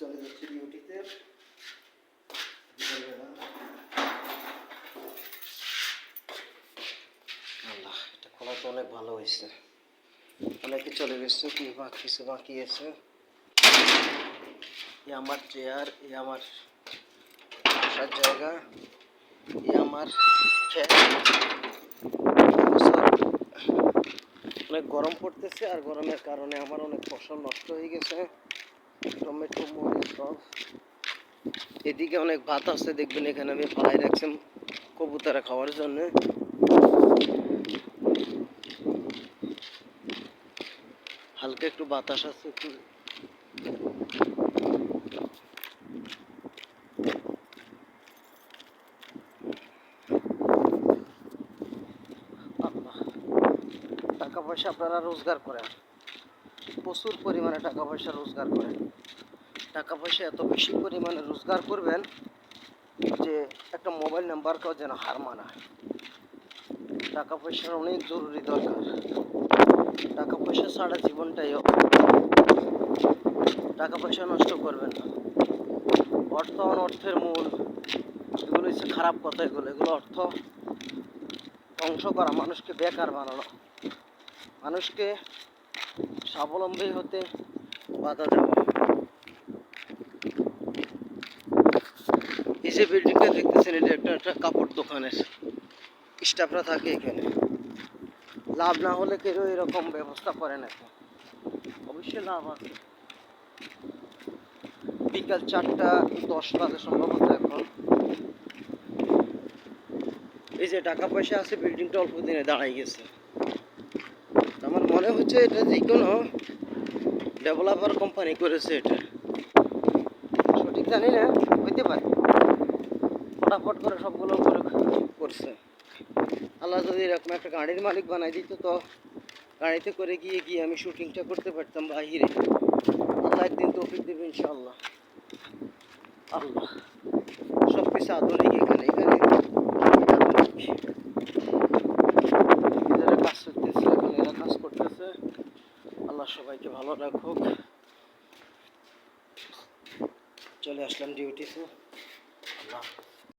চলে যাচ্ছি ডিউটিতে। আল্লাহ, এটা খোলা অনেক ভালো হয়েছে। অনেকে চলে গেছে? কি বা, কিছু বাকি আছে? এ আমার চেয়ার এ আমার বসার জায়গা, এ আমার অনেক গরম পড়তেছে আর গরমের কারণে আমার অনেক ফসল নষ্ট হয়ে গেছে। টমেটো, মরিচ সব এদিকে অনেক ভাত আছে, দেখবেন এখানে আমি ফালাই রাখছি কবুতরা খাওয়ার জন্য। হালকা একটু বাতাস আছে, একটু আল্লাহ টাকা পয়সা আপনারা রোজগার করেন। প্রচুর পরিমাণে টাকা পয়সা রোজগার করেন। টাকা পয়সা এত বেশি পরিমাণে রোজগার করবেন যে একটা মোবাইল নাম্বারকেও যেন হার মানা। টাকা পয়সার অনেক জরুরি দরকার। টাকা পয়সা ছাড়া জীবনটাই টাকা পয়সা নষ্ট করবেন না। অর্থ অনর্থের মূল। এগুলো হচ্ছে খারাপ কথা এগুলো। এগুলো অর্থ ধ্বংস করা, মানুষকে বেকার বানানো। মানুষকে স্বাবলম্বী হতে বাধা দেওয়া। এই যে বিল্ডিংটা দেখতেছেন, এটা একটা একটা কাপড় দোকানের স্টাফরা থাকে এখানে। লাভ না হলে কেউ এরকম ব্যবস্থা করে না এখন। অবশ্যই লাভ আছে। বিকাল চারটা, দশ বাজে সম্ভবত এখন। এই যে টাকা পয়সা আছে বিল্ডিংটা অল্প দিনে দাঁড়াই গেছে। মনে হচ্ছে এটা যে কোনো ডেভেলপার কোম্পানি করেছে এটা। সঠিক জানি না, হইতে পারে। ফটাফট করে সবগুলো করে করছে। আল্লাহ যদি এরকম একটা গাড়ির মালিক বানাই দিত তো গাড়িতে করে গিয়ে গিয়ে আমি শুটিংটা করতে পারতাম বাহিরে। আল্লাহ একদিন তৌফিক দেবে ইনশাআল্লাহ। আল্লাহ। সব কিছু আধুনিক এখানে এখানে আধুনিক এরা কাজ করতেছে এখন এরা কাজ করতেছে আল্লাহ সবাইকে ভালো রাখুক চলে আসলাম ডিউটিতে আল্লাহ।